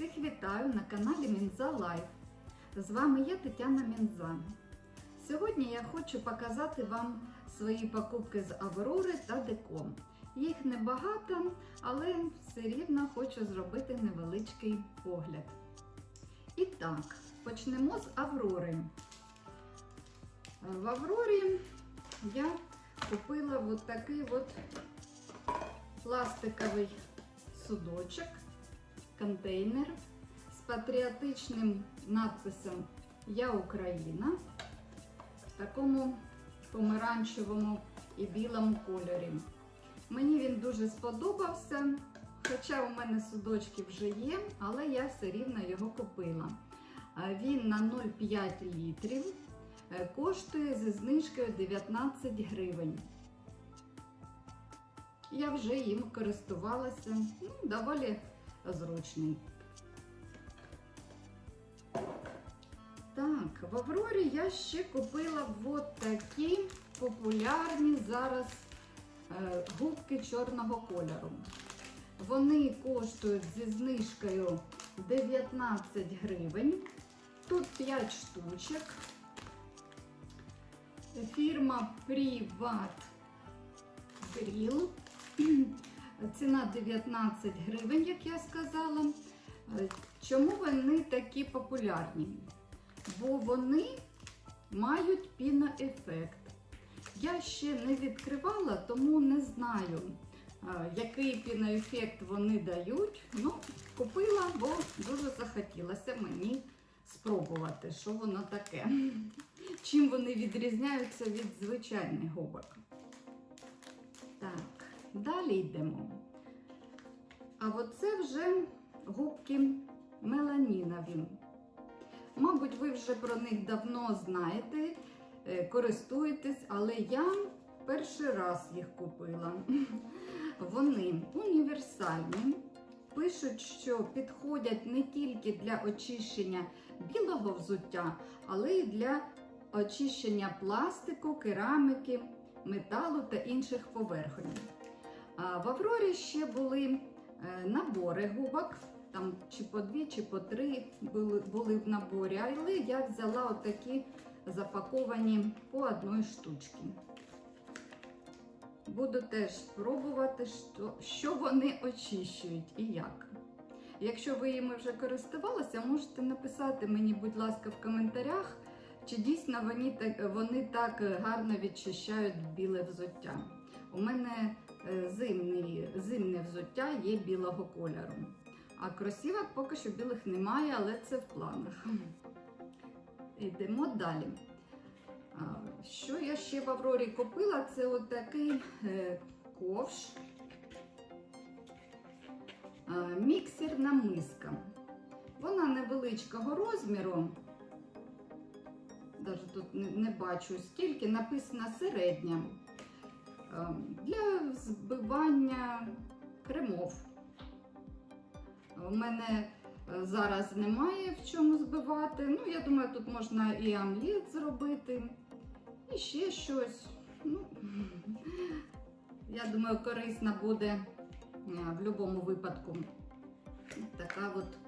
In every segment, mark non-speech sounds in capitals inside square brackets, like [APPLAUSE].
Всіх вітаю на каналі Мінза Лайф. З вами я Тетяна Мінза. Сьогодні я хочу показати вам свої покупки з Аврори та Деком. Їх небагато, але все рівно хочу зробити невеличкий погляд. І так, почнемо з Аврори. В Аврорі я купила от такий от пластиковий судочок, контейнер з патріотичним надписом Я Україна в такому помаранчевому і білому кольорі. Мені він дуже сподобався, хоча у мене судочки вже є, але я все рівно його купила. Він на 0,5 літрів, е, коштує зі знижкою 19 гривень. Я вже їм користувалася, ну, доволі зручний. Так, в Аврорі я ще купила от такі популярні зараз е, губки чорного кольору. Вони коштують зі знижкою 19 гривень. Тут 5 штучок. Фірма Privat Grill. Ціна 19 гривень, як я сказала. Е, Чому вони такі популярні? Бо вони мають піноефект. Я ще не відкривала, тому не знаю, е, який піноефект вони дають. Ну, купила, бо дуже захотілося мені спробувати, що воно таке. Чим вони відрізняються від звичайних губок. Так, далі йдемо. А оце вже губки меланінові. Мабуть, ви вже про них давно знаєте, е, користуєтесь, але я перший раз їх купила. [LAUGHS] Вони універсальні. Пишуть, що підходять не тільки для очищення білого взуття, але й для очищення пластику, кераміки, металу та інших поверхонь. В Аврорі ще були е, набори губок, там чи по дві, чи по три були, були в наборі, але я взяла отакі запаковані по одної штучці. Буду теж пробувати, що, що вони очищують і як. Якщо ви їми вже користувалися, можете написати мені, будь ласка, в коментарях, чи дійсно вони так, вони так гарно відчищають біле взуття. У мене зимний, зимне взуття є білого кольору. А кросівок поки що білих немає, але це в планах. Йдемо далі. Що я ще в Аврорі купила? Це отакий е, ковш. Міксерна миска. Вона невеличкого розміру. Навіть тут не, не бачу скільки, написано середня. А, Для збивання кремов. У мене е, зараз немає в чому збивати. Ну, я думаю, тут можна і омлет зробити, і ще щось. Ну, я думаю, корисно буде е, в будь-якому випадку. Така от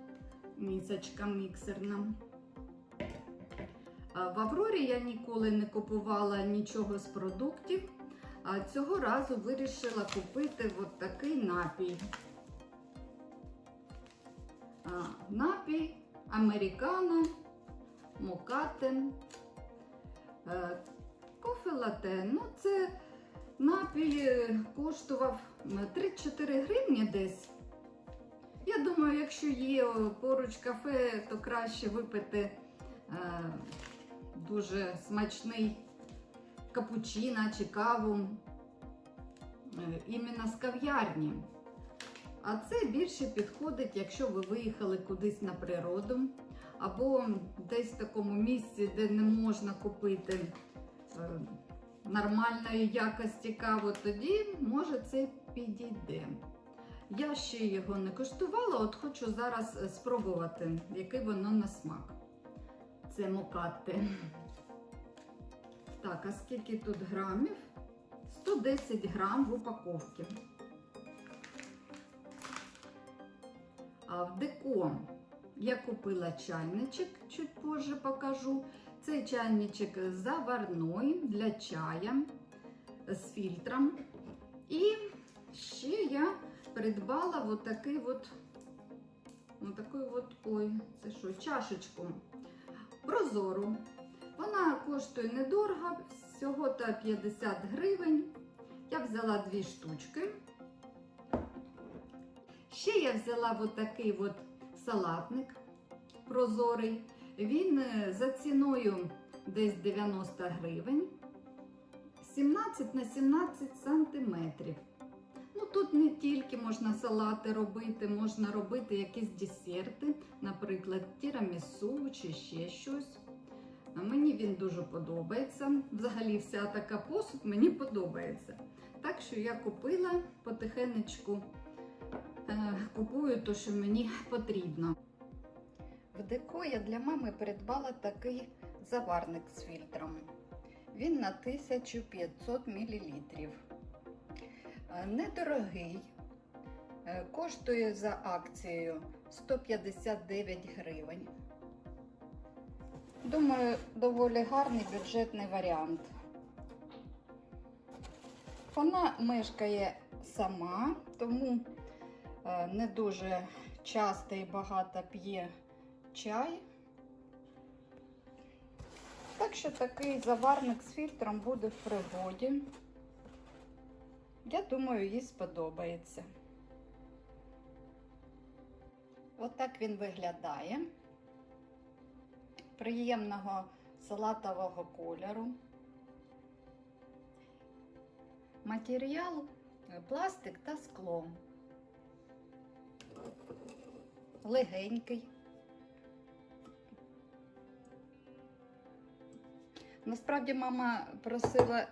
місочка міксерна. В Аврорі я ніколи не купувала нічого з продуктів, цього разу вирішила купити от такий напій. А, напій, американо, мокате, е, кофе лате. Ну, це напій коштував 3-4 гривні десь. Я думаю, якщо є поруч кафе, то краще випити е, дуже смачний капучино чи каву е, іменно з кав'ярні. А це більше підходить, якщо ви виїхали кудись на природу, або десь в такому місці, де не можна купити е, нормальної якості каву, тоді може це підійде. Я ще його не коштувала, от хочу зараз е, спробувати, який воно на смак. Це мокатте. Так, а скільки тут грамів? 110 грам в упаковці. А в деко я купила чайничок, чуть позже покажу. Цей чайничок заварной для чая з фільтром. І ще я придбала вот такий от, вот такий от, ой, це що, чашечку прозору. Коштує недорого, всього то 50 гривень. Я взяла дві штучки. Ще я взяла от такий от салатник прозорий. Він е, за ціною десь 90 гривень. 17 на 17 сантиметрів. Ну, тут не тільки можна салати робити, можна робити якісь десерти, наприклад, тірамісу чи ще щось. А Мені він дуже подобається. Взагалі, вся така посуд мені подобається. Так що я купила потихенечку, е, купую те, що мені потрібно. В деко я для мами придбала такий заварник з фільтром. Він на 1500 мл. Недорогий. Е, Коштує за акцією 159 гривень. Думаю, доволі гарний бюджетний варіант. Вона мешкає сама, тому е, не дуже часто і багато п'є чай. Так що такий заварник з фільтром буде в пригоді. Я думаю, їй сподобається. Отак він виглядає. Приємного салатового кольору. Матеріал е, пластик та скло. Легенький. Насправді мама просила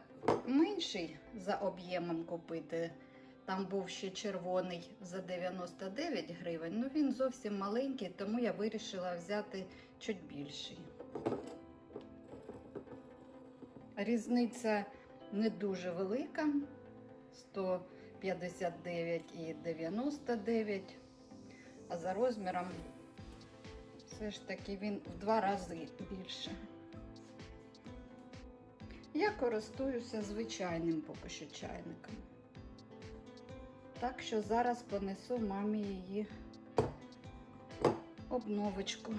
менший за об'ємом купити. Там був ще червоний за 99 гривень. Ну він зовсім маленький, тому я вирішила взяти чуть більший. Різниця не дуже велика. 159 і 99. А за розміром все ж таки він в два рази більше. Я користуюся звичайним поки що чайником. Так що зараз понесу мамі її обновочку.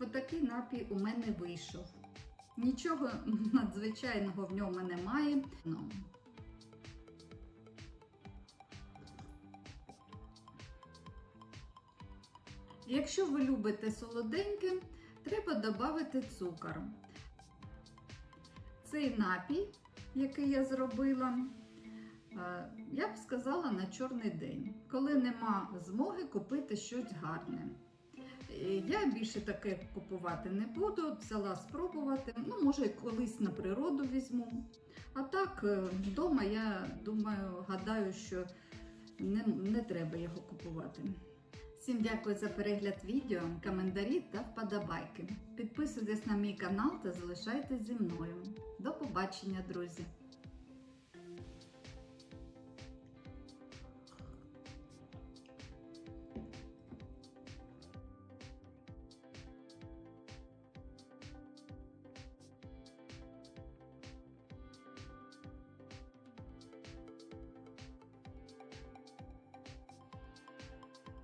Отакий напій у мене вийшов. Нічого [LAUGHS] надзвичайного в ньому немає. Ну. Якщо ви любите солоденьке, треба додати цукор. Цей напій, який я зробила, е, я б сказала на чорний день, коли нема змоги купити щось гарне. Я більше таке купувати не буду, взяла спробувати. Ну, може, колись на природу візьму. А так, е, вдома, я думаю, гадаю, що не, не треба його купувати. Всім дякую за перегляд відео, коментарі та вподобайки. Підписуйтесь на мій канал та залишайтесь зі мною. До побачення, друзі!